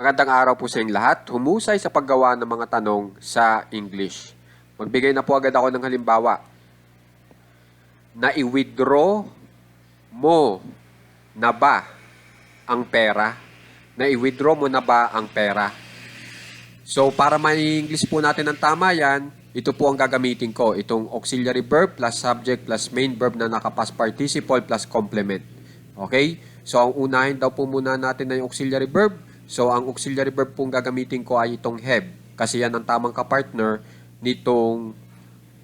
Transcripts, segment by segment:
Magandang araw po sa inyong lahat. Humusay sa paggawa ng mga tanong sa English. Magbigay na po agad ako ng halimbawa. Na i-withdraw mo na ba ang pera? Na i-withdraw mo na ba ang pera? So, para ma-English po natin ng tama yan, ito po ang gagamitin ko. Itong auxiliary verb plus subject plus main verb na naka-past participle plus complement. Okay? So, ang unahin daw po muna natin na yung auxiliary verb. So, ang auxiliary verb pong gagamitin ko ay itong have. Kasi yan ang tamang kapartner nitong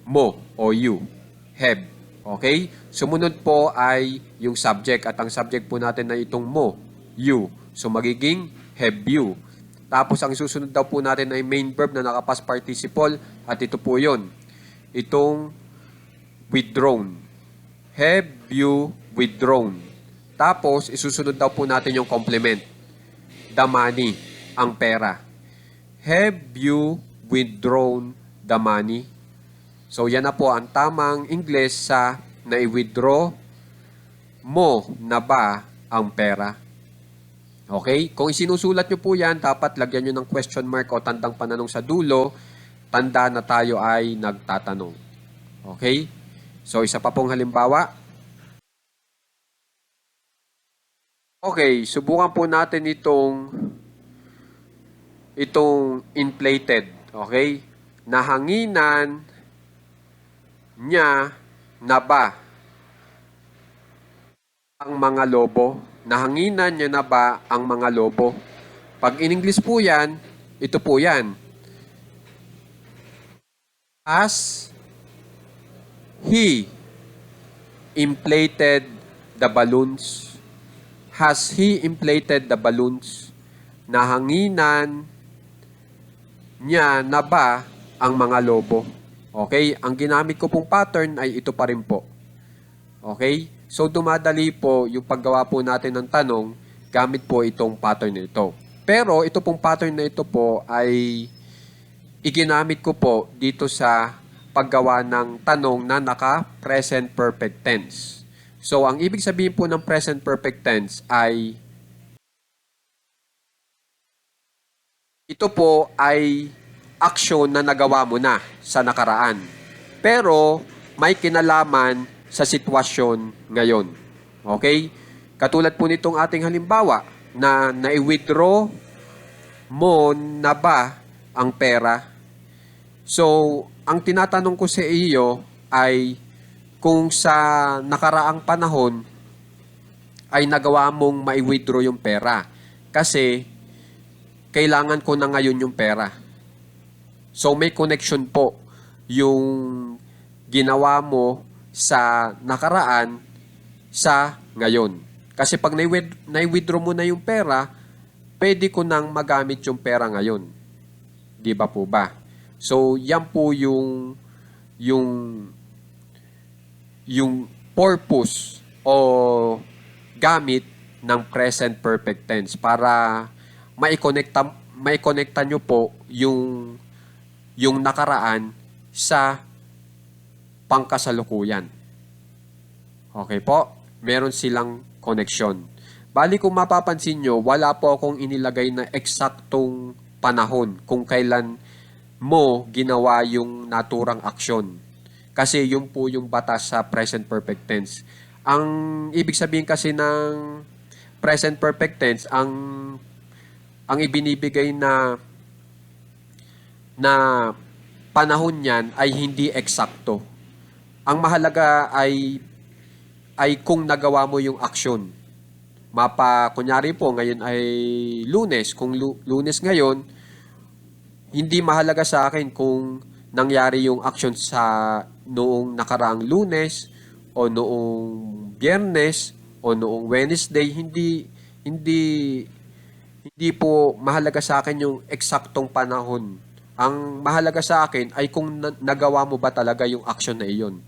mo o you. Have. Okay? Sumunod po ay yung subject. At ang subject po natin na itong mo, you. So, magiging have you. Tapos, ang susunod daw po natin ay main verb na naka-past participle. At ito po yon Itong withdrawn. Have you withdrawn? Tapos, isusunod daw po natin yung complement. The money, ang pera. Have you withdrawn the money? So, yan na po ang tamang English sa na-withdraw mo na ba ang pera. Okay? Kung isinusulat nyo po yan, dapat lagyan nyo ng question mark o tandang pananong sa dulo. Tanda na tayo ay nagtatanong. Okay? So, isa pa pong halimbawa. Okay, subukan po natin itong itong inflated, okay? Nahanginan niya na ba ang mga lobo? Nahanginan niya na ba ang mga lobo? Pag in English po yan, ito po yan. Has he inflated the balloons? Has he inflated the balloons? Nahanginan niya na ba ang mga lobo? Okay? Ang ginamit ko pong pattern ay ito pa rin po. Okay? So, dumadali po yung paggawa po natin ng tanong gamit po itong pattern na ito. Pero, ito pong pattern na ito po ay iginamit ko po dito sa paggawa ng tanong na naka-present perfect tense. So, ang ibig sabihin po ng present perfect tense ay ito po ay action na nagawa mo na sa nakaraan. Pero may kinalaman sa sitwasyon ngayon. Okay? Katulad po nitong ating halimbawa na nai-withdraw mo na ba ang pera? So, ang tinatanong ko sa iyo ay kung sa nakaraang panahon ay nagawa mong mai-withdraw yung pera. Kasi kailangan ko na ngayon yung pera. So may connection po yung ginawa mo sa nakaraan sa ngayon. Kasi pag nai-with- nai-withdraw mo na yung pera, pwede ko nang magamit yung pera ngayon. Di ba po ba? So yan po yung yung yung purpose o gamit ng present perfect tense para maikonekta maikonekta nyo po yung yung nakaraan sa pangkasalukuyan. Okay po? Meron silang connection. Bali kung mapapansin nyo, wala po akong inilagay na eksaktong panahon kung kailan mo ginawa yung naturang aksyon. Kasi yun po yung batas sa present perfect tense. Ang ibig sabihin kasi ng present perfect tense, ang ang ibinibigay na na panahon niyan ay hindi eksakto. Ang mahalaga ay ay kung nagawa mo yung aksyon. Mapa, kunyari po, ngayon ay lunes. Kung lu- lunes ngayon, hindi mahalaga sa akin kung nangyari yung action sa noong nakaraang lunes o noong biyernes o noong Wednesday. Hindi, hindi, hindi po mahalaga sa akin yung eksaktong panahon. Ang mahalaga sa akin ay kung na- nagawa mo ba talaga yung action na iyon.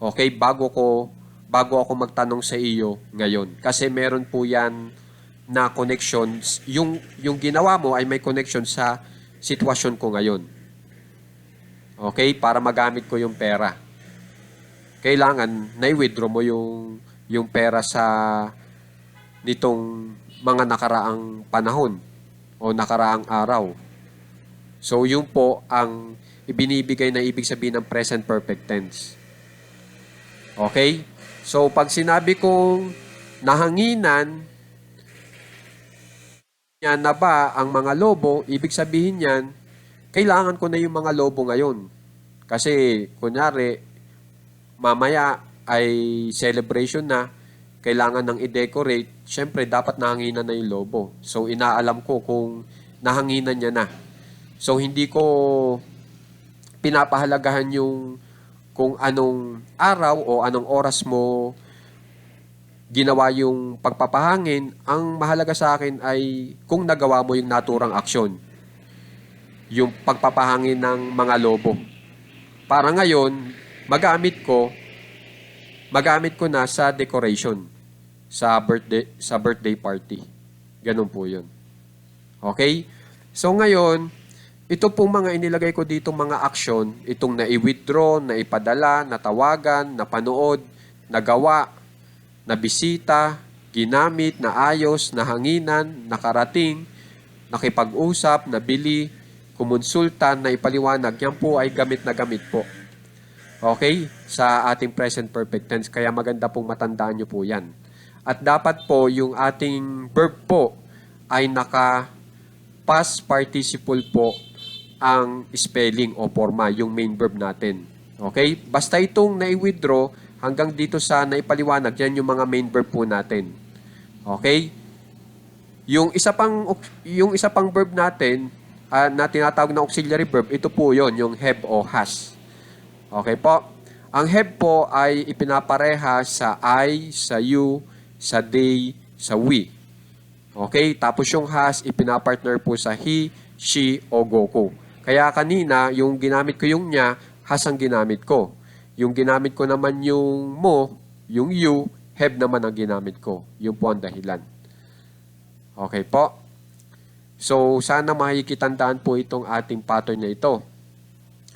Okay, bago ko bago ako magtanong sa iyo ngayon. Kasi meron po yan na connections. Yung, yung ginawa mo ay may connection sa sitwasyon ko ngayon. Okay? Para magamit ko yung pera. Kailangan na-withdraw mo yung, yung pera sa nitong mga nakaraang panahon. o nakaraang araw. So, yun po ang ibinibigay na ibig sabihin ng present perfect tense. Okay? So, pag sinabi kong nahanginan, yan na ba ang mga lobo, ibig sabihin yan, kailangan ko na yung mga lobo ngayon. Kasi, kunyari, mamaya ay celebration na, kailangan ng i-decorate, syempre dapat nahanginan na yung lobo. So, inaalam ko kung nahanginan niya na. So, hindi ko pinapahalagahan yung kung anong araw o anong oras mo ginawa yung pagpapahangin, ang mahalaga sa akin ay kung nagawa mo yung naturang aksyon. Yung pagpapahangin ng mga lobo. Para ngayon, magamit ko magamit ko na sa decoration sa birthday sa birthday party. Ganun po 'yun. Okay? So ngayon, ito pong mga inilagay ko dito mga action, itong na-withdraw, na ipadala, natawagan, napanood, nagawa, nabisita, ginamit, naayos, nahanginan, nakarating, nakipag-usap, nabili, kumonsulta, na ipaliwanag. Yan po ay gamit na gamit po. Okay? Sa ating present perfect tense. Kaya maganda pong matandaan nyo po yan. At dapat po yung ating verb po ay naka past participle po ang spelling o forma, yung main verb natin. Okay? Basta itong nai-withdraw hanggang dito sa naipaliwanag, yan yung mga main verb po natin. Okay? Yung isa pang yung isa pang verb natin ah, na tinatawag na auxiliary verb, ito po 'yon, yung have o has. Okay po? Ang have po ay ipinapareha sa I, sa you, sa they, sa we. Okay? Tapos yung has, ipinapartner po sa he, she, o Goku. Kaya kanina, yung ginamit ko yung niya, has ang ginamit ko. Yung ginamit ko naman yung mo, yung you, have naman ang ginamit ko. Yun po ang dahilan. Okay po? So, sana makikitandaan po itong ating pattern na ito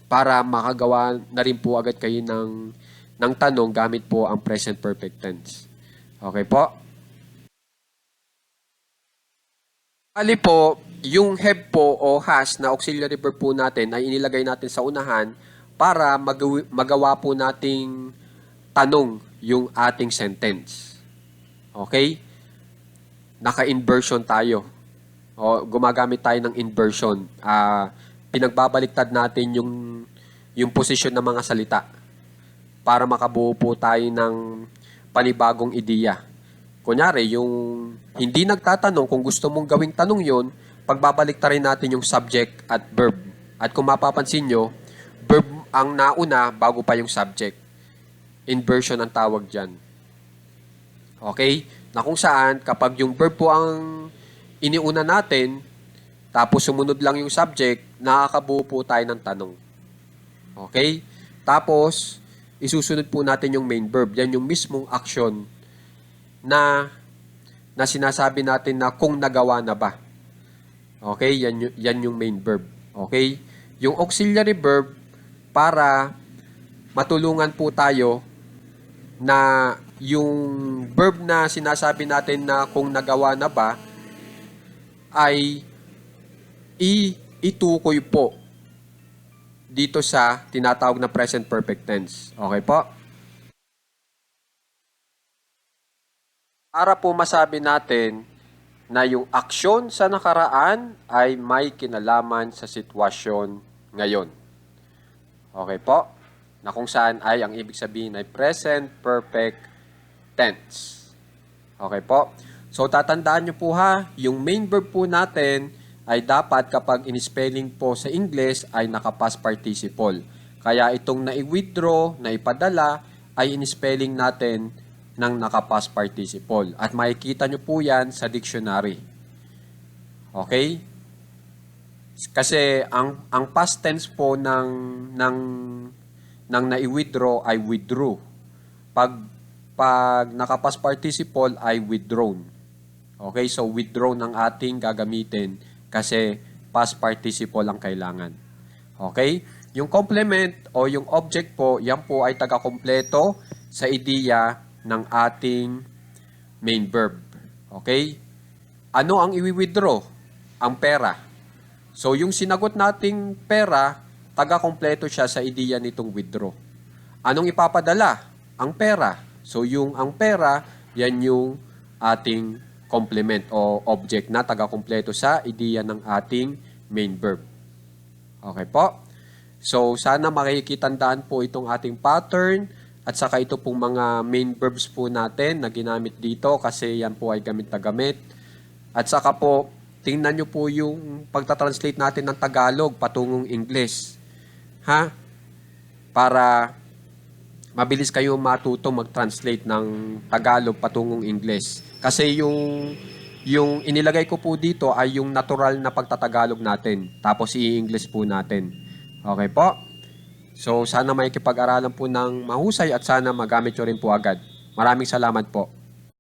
para makagawa na rin po agad kayo ng, ng tanong gamit po ang present perfect tense. Okay po? Ali po, yung have po o has na auxiliary verb po natin ay inilagay natin sa unahan para magawi, magawa po nating tanong yung ating sentence. Okay? Naka-inversion tayo. O gumagamit tayo ng inversion. Ah, pinagbabaliktad natin yung yung posisyon ng mga salita para makabuo po tayo ng panibagong ideya. Kunyari, yung hindi nagtatanong kung gusto mong gawing tanong yon, pagbabalik rin natin yung subject at verb. At kung mapapansin nyo, verb ang nauna bago pa yung subject. Inversion ang tawag dyan. Okay? Na kung saan, kapag yung verb po ang iniuna natin, tapos sumunod lang yung subject, nakakabuo po tayo ng tanong. Okay? Tapos, isusunod po natin yung main verb. Yan yung mismong action na na sinasabi natin na kung nagawa na ba. Okay? Yan, yan yung main verb. Okay? Yung auxiliary verb para matulungan po tayo na yung verb na sinasabi natin na kung nagawa na ba ay i itukoy po dito sa tinatawag na present perfect tense. Okay po? Para po masabi natin na yung aksyon sa nakaraan ay may kinalaman sa sitwasyon ngayon. Okay po? Na kung saan ay ang ibig sabihin ay present perfect tense. Okay po? So tatandaan nyo po ha, yung main verb po natin ay dapat kapag in-spelling po sa English ay naka-past participle. Kaya itong na-withdraw, na ipadala, ay in-spelling natin ng naka-past participle. At makikita nyo po yan sa dictionary. Okay? Kasi ang ang past tense po ng ng ng na-withdraw ay withdrew. Pag pag naka-past participle ay withdrawn. Okay, so withdrawn ang ating gagamitin kasi past participle ang kailangan. Okay? Yung complement o yung object po, yan po ay taga-kompleto sa ideya ng ating main verb. Okay? Ano ang i-withdraw? ang pera. So yung sinagot nating pera, taga-kompleto siya sa ideya nitong withdraw. Anong ipapadala? Ang pera. So yung ang pera, yan yung ating complement o object na taga-kompleto sa ideya ng ating main verb. Okay po? So sana makikitandaan po itong ating pattern at saka ito pong mga main verbs po natin na ginamit dito kasi yan po ay gamit na gamit. At saka po, tingnan nyo po yung pagta-translate natin ng Tagalog patungong English. Ha? Para mabilis kayo matuto mag-translate ng Tagalog patungong English. Kasi yung yung inilagay ko po dito ay yung natural na pagtatagalog natin. Tapos i-English po natin. Okay po? So sana may kipag-aralan po ng mahusay at sana magamit nyo rin po agad. Maraming salamat po.